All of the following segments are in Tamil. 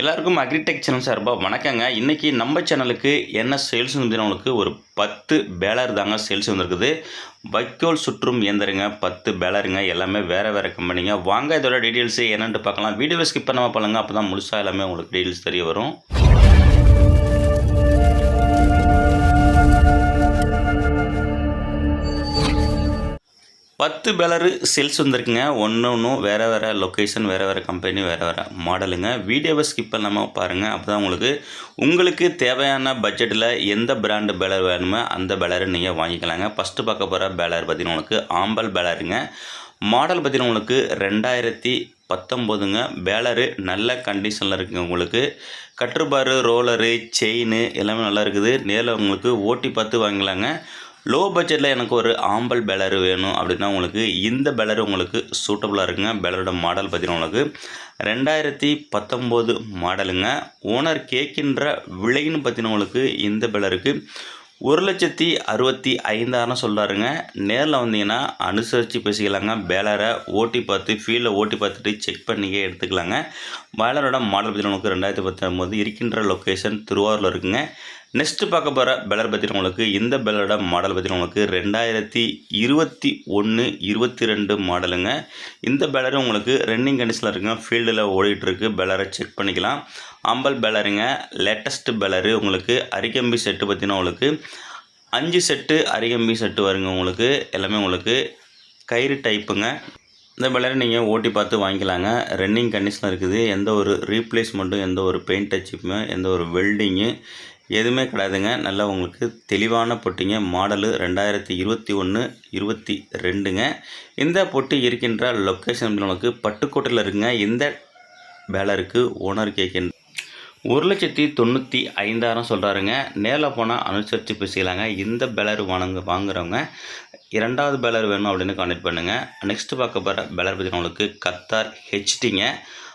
எல்லாருக்கும் அக்ரிடெக் சேனல் சார்பாக வணக்கங்க. இன்றைக்கி நம்ம சேனலுக்கு என்ன சேல்ஸ் வந்துருக்கு ஒரு பத்து பேலர் தாங்க சேல்ஸ் வந்திருக்குது. வைக்கோல் சுற்றும் இயந்திரங்க பத்து பேலருங்க எல்லாமே வேறு வேறு கம்பெனிங்க வாங்க இதோட டீட்டெயில்ஸு என்னென்னு பார்க்கலாம். வீடியோ ஸ்கிப் பண்ணாமல் பாருங்க அப்போ தான் முழுசாக எல்லாமே உங்களுக்கு டீட்டெயில்ஸ் தெரிய வரும். பத்து பேலரு சேல்ஸ் வந்திருக்குங்க. ஒன்று ஒன்றும் வேறு வேறு லொக்கேஷன் வேறு வேறு கம்பெனி வேறு வேறு மாடலுங்க வீடியோவை ஸ்கிப் பண்ணாமல் பாருங்கள் அப்போ தான் உங்களுக்கு உங்களுக்கு தேவையான பட்ஜெட்டில் எந்த பிராண்டு பேலர் வேணுமோ அந்த பேலரை நீங்கள் வாங்கிக்கலாங்க. ஃபஸ்ட்டு பார்க்க போகிற பேலர் பார்த்தீங்கன்னா உங்களுக்கு ஆம்பல் பேலருங்க. மாடல் பார்த்தீங்கன்னா உங்களுக்கு ரெண்டாயிரத்தி பத்தொம்போதுங்க. பேலரு நல்ல கண்டிஷனில் இருக்குங்க உங்களுக்கு. கட்டுப்பாரு ரோலரு செயின் எல்லாமே நல்லா இருக்குது. நேரில் உங்களுக்கு ஓட்டி பார்த்து வாங்கிக்கலாங்க லோ பட்ஜெட்டில் எனக்கு ஒரு ஆம்பல் பேலர் வேணும் அப்படின்னா உங்களுக்கு இந்த பேலர் உங்களுக்கு சூட்டபுளாக இருக்குங்க. பேலரோட மாடல் பார்த்தீங்கன்னா உங்களுக்கு ரெண்டாயிரத்தி பத்தொம்போது மாடலுங்க ஓனர் கேட்கின்ற விலைன்னு பார்த்தீங்கன்னா உங்களுக்கு இந்த பேலருக்கு ஒரு லட்சத்தி அறுபத்தி ஐந்தாயிரம் சொல்கிறாருங்க நேரில் வந்தீங்கன்னா அனுசரித்து பேசிக்கலாங்க. பேலரை ஓட்டி பார்த்து ஃபீல்டில் ஓட்டி பார்த்துட்டு செக் பண்ணிக்கே எடுத்துக்கலாங்க. பேலரோட மாடல் பற்றி நமக்கு ரெண்டாயிரத்தி பத்தொம்போது இருக்கின்ற லொக்கேஷன் திருவாரூரில் இருக்குங்க. நெக்ஸ்ட்டு பார்க்க போகிற பெலர் பற்றினவங்களுக்கு இந்த பெலரோட மாடல் பற்றினவங்களுக்கு ரெண்டாயிரத்தி இருபத்தி ஒன்று இருபத்தி ரெண்டு மாடலுங்க இந்த பெலர் உங்களுக்கு ரன்னிங் கண்டிஷனில் இருக்குங்க. ஃபீல்டில் ஓடிட்டுருக்கு. பெலரை செக் பண்ணிக்கலாம். அம்பல் பேலருங்க லேட்டஸ்ட்டு பெலரு உங்களுக்கு அரிக்கம்பி செட்டு பற்றினவங்களுக்கு உங்களுக்கு அஞ்சு செட்டு அரிகம்பி செட்டு வருங்க உங்களுக்கு. எல்லாமே உங்களுக்கு கயிறு டைப்புங்க இந்த பேலரை நீங்கள் ஓட்டி பார்த்து வாங்கிக்கலாங்க. ரன்னிங் கண்டிஷனில் இருக்குது. எந்த ஒரு ரீப்ளேஸ்மெண்ட்டும் எந்த ஒரு பெயிண்ட் டச்சுமே எந்த ஒரு வெல்டிங்கு எதுவுமே கிடையாதுங்க. நல்லா உங்களுக்கு தெளிவான பொட்டிங்க. மாடலு ரெண்டாயிரத்தி இருபத்தி ஒன்று இருபத்தி ரெண்டுங்க. இந்த பொட்டி இருக்கின்ற லொக்கேஷன் நமக்கு பட்டுக்கோட்டையில் இருக்குங்க. இந்த பேலருக்கு ஓனர் கேட்கின்ற ஒரு லட்சத்தி தொண்ணூற்றி ஐந்தாயிரம் சொல்கிறாருங்க நேரில் போனால் அனுசரித்து பேசிக்கலாங்க. இந்த பேலர் வாங்க வாங்குறவங்க இரண்டாவது பேலர் வேணும் அப்படின்னு கான்டெக்ட் பண்ணுங்கள் நெக்ஸ்ட்டு பார்க்க போகிற பேலர் பற்றி உங்களுக்கு கத்தார் ஹெச்டிங்க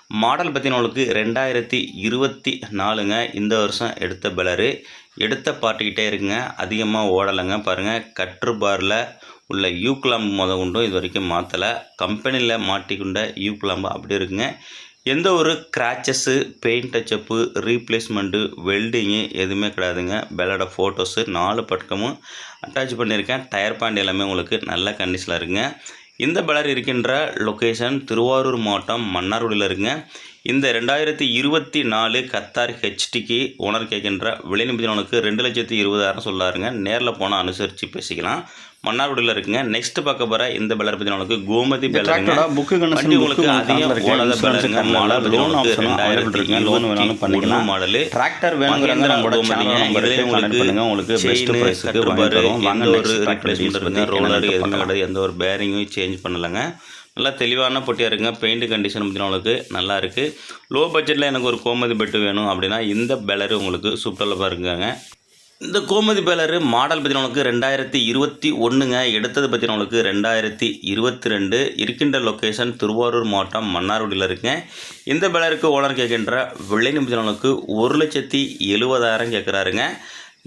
மாடல் பற்றின உங்களுக்கு ரெண்டாயிரத்தி இருபத்தி நாலுங்க. இந்த வருஷம் எடுத்த பேலரு. எடுத்த பார்ட்டிக்கிட்டே இருக்குங்க. அதிகமாக ஓடலைங்க பாருங்கள் கற்று பாரில் உள்ள யூ கிளாம்பு முத கொண்டும் இது வரைக்கும் மாற்றலை கம்பெனியில் மாட்டிக்கொண்ட யூ கிளாம்பு அப்படி இருக்குங்க. எந்த ஒரு scratches paint touch up replacement welding எதுவுமே கிடையாதுங்க. பெலோட ஃபோட்டோஸு நாலு பக்கமும் அட்டாச் பண்ணியிருக்கேன். டயர் பாயிண்ட் எல்லாமே உங்களுக்கு நல்ல கண்டிஷனில் இருக்குங்க. இந்த பலர் இருக்கின்ற லொக்கேஷன் திருவாரூர் மாவட்டம் மன்னார்குடியில் இருக்குங்க. இந்த ரெண்டாயிரத்தி இருபத்தி நாலு கத்தார் ஹெச்டிக்கு ஓனர் கேட்கின்ற விலை உனக்கு ரெண்டு லட்சத்தி இருபதாயிரம் சொல்லாருங்க. நேரில் போனால் அனுசரித்து பேசிக்கலாம். மன்னார்குடியில் இருக்குங்க. நெக்ஸ்ட் பார்க்க போகிற இந்த பெலர் பற்றி உங்களுக்கு கோமதி பெலருங்க புக்கு வண்டி உங்களுக்கு அதிகம் ஓடாத பெலருங்க மாடல் லோன் ஆப்ஷன் இருக்குங்க லோன் வேணாலும் பண்ணிக்கலாம். மாடலு டிராக்டர் பண்ணுங்க. உங்களுக்கு பெஸ்ட் பிரைஸ்க்கு வாங்கி தரோம் வாங்க எந்த ஒரு நெக்ஸ்ட் ரீப்ளேஸ்மெண்ட் ட்ராக்டர் இருக்குங்க. ரோலர் ரோலர் எதுவுமே கிடையாது. எந்த ஒரு பேரிங்கும் சேஞ்ச் பண்ணலைங்க. நல்லா தெளிவான பொட்டியாக இருக்குங்க. பெயிண்ட் கண்டிஷன் பார்த்தீங்கன்னா உங்களுக்கு நல்லா இருக்குது லோ பட்ஜெட்டில் எனக்கு ஒரு கோமதி பெட்டு வேணும் அப்படின்னா இந்த பேலர் உங்களுக்கு சூப்பராக இருக்குங்க இந்த கோமதி பேலரு மாடல் பற்றினவங்களுக்கு ரெண்டாயிரத்தி இருபத்தி ஒன்றுங்க எடுத்தது பற்றினவங்களுக்கு ரெண்டாயிரத்தி இருபத்தி ரெண்டு. இருக்கின்ற லொக்கேஷன் திருவாரூர் மாவட்டம் மன்னார்குடியில் இருக்குங்க. இந்த பேலருக்கு ஓனர் கேட்கின்ற விலை நிமிஷங்களுக்கு ஒரு லட்சத்தி எழுபதாயிரம் கேட்குறாருங்க.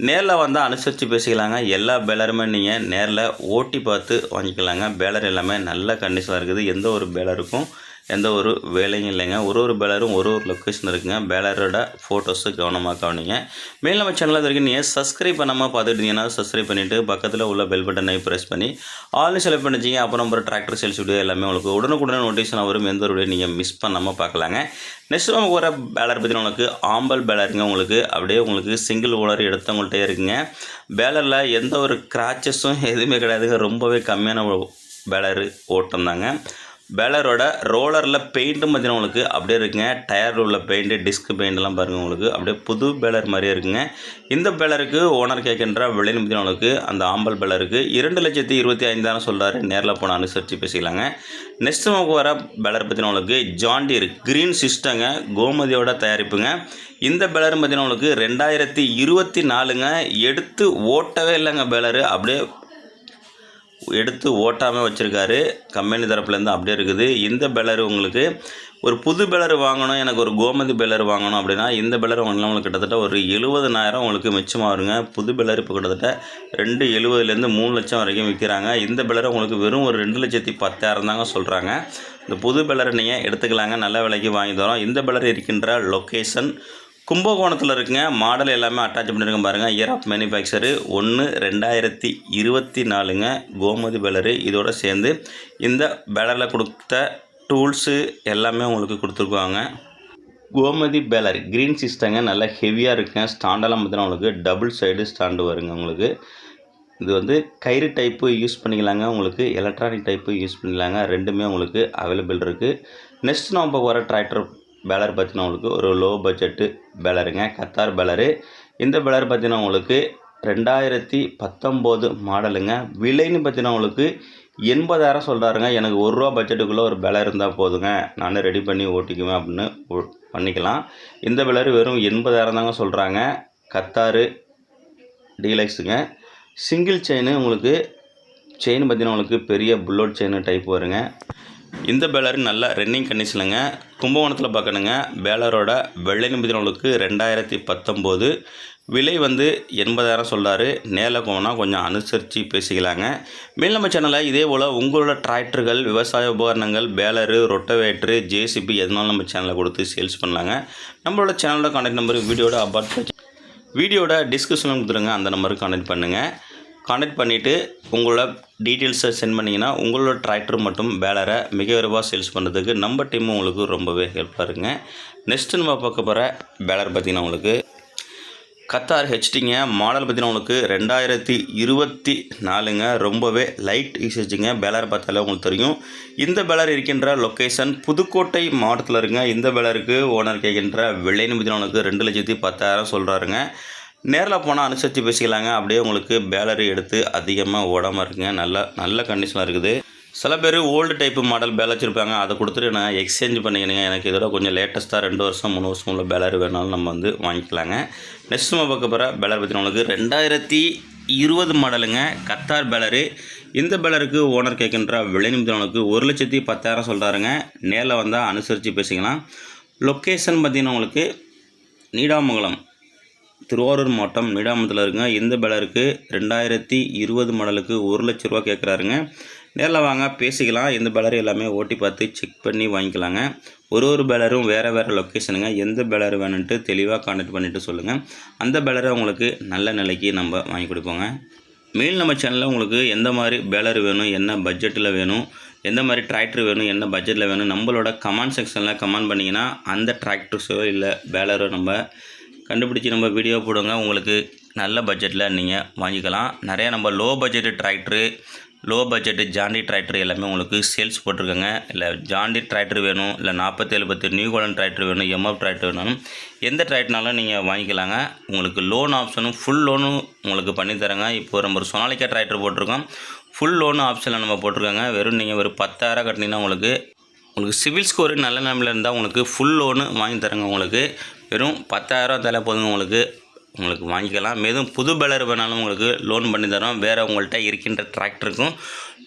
நேரில் வந்தால் அனுசரித்து பேசிக்கலாங்க. எல்லா பேலருமே நீங்கள் நேரில் ஓட்டி பார்த்து வாங்கிக்கலாங்க. பேலர் எல்லாமே நல்ல கண்டிஷனாக இருக்குது. எந்த ஒரு பேலருக்கும் எந்த ஒரு வேலையும் இல்லைங்க. ஒரு ஒரு பேலரும் ஒரு ஒரு லொக்கேஷன் இருக்குங்க. பேலரோட ஃபோட்டோஸு கவனமாக கவனிங்க. மேல் நம்ம சேனலில் வரைக்கும் நீங்கள் சப்ஸ்கிரைப் பண்ணாமல் பார்த்துட்டீங்கன்னா சப்ஸ்கிரைப் பண்ணிவிட்டு பக்கத்தில் உள்ள பெல் பட்டனை ப்ரெஸ் பண்ணி ஆல்னு செலக்ட் பண்ணிச்சிங்க அப்புறம் அப்புறம் டிராக்டர் சேல்ஸ் வீடியோ எல்லாமே உங்களுக்கு உடனுக்குடன் நோட்டிஃபிகேஷன் வரும். எந்த ஒரு வீடியோ நீங்கள் மிஸ் பண்ணாமல் பார்க்கலாங்க. நெக்ஸ்ட் நமக்கு வர பேலர் பற்றி உங்களுக்கு ஆம்பல் பேலருங்க உங்களுக்கு அப்படியே உங்களுக்கு சிங்கிள் ஓலர் எடுத்தவங்கள்ட்டே இருக்குங்க. பேலரில் எந்த ஒரு கிராச்சஸும் எதுவுமே கிடையாதுங்க. ரொம்பவே கம்மியான பேலரு ஓட்டம் தாங்க பேலரோட ரோலரில் பெயிண்ட்டும் பார்த்தீங்கன்னா உங்களுக்கு அப்படியே இருக்குங்க. டயரில் உள்ள பெயிண்ட்டு டிஸ்க் பெயிண்ட்லாம் பாருங்கள் உங்களுக்கு. அப்படியே புது பேலர் மாதிரியே இருக்குங்க. இந்த பேலருக்கு ஓனர் கேட்கின்ற விலைன்னு பார்த்தீங்கன்னா உங்களுக்கு அந்த ஆம்பல் பேலருக்கு இரண்டு லட்சத்தி இருபத்தி ஐந்தாயிரம் சொல்கிறாரு நேரில் போன அனுசரித்து பேசிக்கலாங்க. நெக்ஸ்ட் நமக்கு வர பேலர் பார்த்தீங்கன்னா உங்களுக்கு ஜாண்டியர் க்ரீன் சிஸ்டங்க கோமதியோட தயாரிப்புங்க. இந்த பேலர் பார்த்தீங்கன்னா உங்களுக்கு ரெண்டாயிரத்தி இருபத்தி நாலுங்க. எடுத்து ஓட்டவே இல்லைங்க பேலரு அப்படியே எடுத்து ஓட்டாமல் வச்சுருக்காரு. கம்பெனி தரப்புலேருந்து அப்படியே இருக்குது. இந்த பெலர் உங்களுக்கு ஒரு புது பெலர் வாங்கணும் எனக்கு ஒரு கோமதி பெலர் வாங்கணும் அப்படின்னா இந்த பெலர் வாங்கினா உங்களுக்கு கிட்டத்தட்ட ஒரு எழுபதனாயிரம் உங்களுக்கு மிச்சமாக வருங்க புது பெலர் இப்போ கிட்டத்தட்ட ரெண்டு எழுபதுலேருந்து மூணு லட்சம் வரைக்கும் விற்கிறாங்க இந்த பெலர் உங்களுக்கு வெறும் ஒரு ரெண்டு லட்சத்தி பத்தாயிரம் தாங்க சொல்கிறாங்க இந்த புது பெலரை நீங்கள் எடுத்துக்கலாங்க. நல்ல விலைக்கு வாங்கி தரோம். இந்த பெலர் இருக்கின்ற லொக்கேஷன் கும்பகோணத்தில் இருக்குங்க. மாடல் எல்லாமே அட்டாச் பண்ணியிருக்கேன் பாருங்கள் இயர் ஆஃப் மேனுஃபேக்சரு ஒன்று ரெண்டாயிரத்தி இருபத்தி நாலுங்க. கோமதி பேலரு இதோட சேர்ந்து இந்த பேலரில் கொடுத்த டூல்ஸு எல்லாமே உங்களுக்கு கொடுத்துருக்குவாங்க கோமதி பேலர் க்ரீன் சிஸ்டங்க நல்லா ஹெவியாக இருக்குங்க. ஸ்டாண்டெல்லாம் பார்த்தீங்கன்னா உங்களுக்கு டபுள் சைடு ஸ்டாண்டு வருங்க உங்களுக்கு. இது வந்து கயிறு டைப்பு யூஸ் பண்ணிக்கலாங்க. உங்களுக்கு எலக்ட்ரானிக் டைப்பு யூஸ் பண்ணிக்கலாங்க. ரெண்டுமே உங்களுக்கு அவைலபிள் இருக்குது நெக்ஸ்ட் நம்ம போகிற வர டிராக்டர் பேலர் பார்த்தீங்கன்னா உங்களுக்கு ஒரு லோ பட்ஜெட்டு பேலருங்க. கத்தார் பேலரு. இந்த பேலர் பார்த்தீங்கன்னா உங்களுக்கு ரெண்டாயிரத்தி பத்தொம்போது மாடலுங்க. விலைன்னு பார்த்தீங்கன்னா உங்களுக்கு எண்பதாயிரம் சொல்கிறாருங்க எனக்கு ஒரு ரூபா பட்ஜெட்டுக்குள்ளே ஒரு பேலர் இருந்தால் போதுங்க. நான் ரெடி பண்ணி ஓட்டிக்குவேன் அப்படின்னு பண்ணிக்கலாம். இந்த பேலர் வெறும் எண்பதாயிரம் தாங்க சொல்கிறாங்க கத்தாரு டீலக்ஸுங்க சிங்கிள் செயின் உங்களுக்கு செயின் பார்த்தீங்கன்னா உங்களுக்கு பெரிய புல்லட் செயின் டைப் வருங்க. இந்த பேலர் நல்ல ரன்னிங் கண்டிஷனுங்க கும்பகோணத்தில் பார்க்கணுங்க. பேலரோட வெள்ளை நிமிதி நூலுக்கு ரெண்டாயிரத்தி பத்தொம்போது விலை வந்து எண்பதாயிரம் சொல்கிறாரு நேரில் போனால் கொஞ்சம் அனுசரித்து பேசிக்கலாங்க. மேல் நம்ம சேனலில் இதே போல் உங்களோட டிராக்டர்கள் விவசாய உபகரணங்கள் பேலரு ரொட்டவேட்ரு ஜேசிபி எதுனாலும் நம்ம சேனலில் கொடுத்து சேல்ஸ் பண்ணலாங்க. நம்மளோட சேனலோட கான்டாக்ட் நம்பர் வீடியோட அபார்ட் வீடியோட டிஸ்கிரிப்ஷனில் கொடுத்துருங்க. அந்த நம்பருக்கு கான்டாக்ட் பண்ணுங்கள் கான்டாக்ட் பண்ணிவிட்டு உங்களோட டீட்டெயில்ஸை சென்ட் பண்ணிங்கன்னா உங்களோட டிராக்டர் மற்றும் பேலரை மிக விரைவாக சேல்ஸ் பண்ணுறதுக்கு நம்ம டீமும் உங்களுக்கு ரொம்பவே ஹெல்ப்பாக இருங்க நெக்ஸ்ட்டு நம்ம பார்க்க போகிற பேலர் பார்த்திங்கன்னா உங்களுக்கு. கத்தார் ஹெச்டிங்க மாடல் பார்த்தீங்கன்னா உங்களுக்கு ரெண்டாயிரத்தி இருபத்தி நாலுங்க ரொம்பவே லைட் யூசேஜுங்க பேலர் பார்த்தாலே உங்களுக்கு தெரியும். இந்த பேலர் இருக்கின்ற லொக்கேஷன் புதுக்கோட்டை மாவட்டத்தில் இருங்க இந்த பேலருக்கு ஓனர் கேட்கின்ற விலைன்னு பார்த்திங்கன்னா உங்களுக்கு ரெண்டு லட்சத்தி பத்தாயிரம் சொல்கிறாருங்க நேரில் போனால் அனுசரித்து பேசிக்கலாங்க. அப்படியே உங்களுக்கு பேலரி எடுத்து அதிகமாக ஓடாமல் இருக்குங்க நல்ல நல்ல கண்டிஷனாக இருக்குது. சில பேர் ஓல்டு டைப்பு மாடல் பேலர் வச்சுருப்பாங்க. அதை கொடுத்துட்டு நான் எக்ஸ்சேஞ்ச் பண்ணிக்கணுங்க. எனக்கு இதோட கொஞ்சம் லேட்டஸ்ட்டாக ரெண்டு வருஷம் மூணு வருஷம் உள்ள பேலர் வேணாலும் நம்ம வந்து வாங்கிக்கலாங்க. நெக்ஸ்ட் நம்ம பார்க்க போகிற பேலர் பற்றி உங்களுக்கு ரெண்டாயிரத்தி இருபது மாடலுங்க கத்தார் பேலரு. இந்த பேலருக்கு ஓனர் கேட்கின்ற விலை நிமிடங்களுக்கு ஒரு லட்சத்தி பத்தாயிரம் சொல்கிறாருங்க நேரில் வந்தால் அனுசரித்து பேசிக்கலாம். லொக்கேஷன் பார்த்திங்கன்னா உங்களுக்கு நீடாமங்கலம் திருவாரூர் மாவட்டம் நீடாமத்தில் இருக்குங்க. இந்த பேலருக்கு ரெண்டாயிரத்தி இருபது மாடலுக்கு ஒரு லட்ச ரூபா கேட்குறாருங்க நேரில் வாங்க பேசிக்கலாம். இந்த பேலர் எல்லாமே ஓட்டி பார்த்து செக் பண்ணி வாங்கிக்கலாங்க. ஒரு ஒரு பேலரும் வேறு வேறு லொக்கேஷனுங்க எந்த பேலர் வேணுன்ட்டு தெளிவாக கான்டாக்ட் பண்ணிவிட்டு சொல்லுங்கள் அந்த பேலரை உங்களுக்கு நல்ல நிலைக்கு நம்ம வாங்கி கொடுப்போங்க. மேல் நம்ம சேனலில் உங்களுக்கு எந்த மாதிரி பேலர் வேணும் என்ன பட்ஜெட்டில் வேணும் எந்த மாதிரி டிராக்டர் வேணும் என்ன பட்ஜெட்டில் வேணும் நம்மளோட கமெண்ட் செக்ஷனில் கமெண்ட் பண்ணிங்கன்னா அந்த டிராக்டர்ஸோ இல்லை பேலரோ நம்ம கண்டுபிடிச்சி நம்ம வீடியோ போடுங்க. உங்களுக்கு நல்ல பட்ஜெட்டில் நீங்கள் வாங்கிக்கலாம். நிறையா நம்ம low budget tractor low budget John Deere tractor எல்லாமே உங்களுக்கு சேல்ஸ் போட்டிருக்கோங்க. இல்லை ஜாண்டி டிராக்டர் வேணும் இல்லை நாற்பத்தேழு பத்து நியூ கோலன் டிராக்டர் வேணும் எம்எஃப் டிராக்டர் வேணும். எந்த டிராக்டர்னாலும் நீங்கள் வாங்கிக்கலாங்க. உங்களுக்கு லோன் ஆப்ஷனும் ஃபுல் லோனும் உங்களுக்கு பண்ணித்தரேங்க இப்போ நம்ம ஒரு சொனாலிக்கா டிராக்டர் போட்டிருக்கோம். ஃபுல் லோன் ஆப்ஷனில் நம்ம போட்டிருக்கோங்க. வெறும் நீங்கள் ஒரு பத்தாயிரம் கட்டினீங்கன்னா உங்களுக்கு உங்களுக்கு சிவில் ஸ்கோர் நல்ல நிலமையில் இருந்தால் உங்களுக்கு ஃபுல் லோனு வாங்கி தரேங்க உங்களுக்கு. வெறும் பத்தாயிரம் தலை போதுங்க உங்களுக்கு. உங்களுக்கு வாங்கிக்கலாம். மேலும் புது பேலர் வேணாலும் உங்களுக்கு லோன் பண்ணி தரோம். வேறு உங்கள்கிட்ட இருக்கின்ற டிராக்டருக்கும்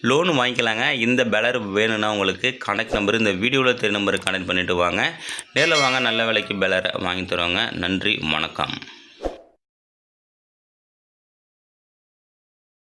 லோன் வாங்கிக்கலாங்க. இந்த பேலர் வேணும்னா உங்களுக்கு கனெக்ட் நம்பர் இந்த வீடியோவில் தெரிய நம்பருக்கு கனெக்ட் பண்ணிவிட்டு வாங்க. நேரில் வாங்க. நல்ல விலைக்கு பேலரை வாங்கி தருவாங்க. நன்றி. வணக்கம்.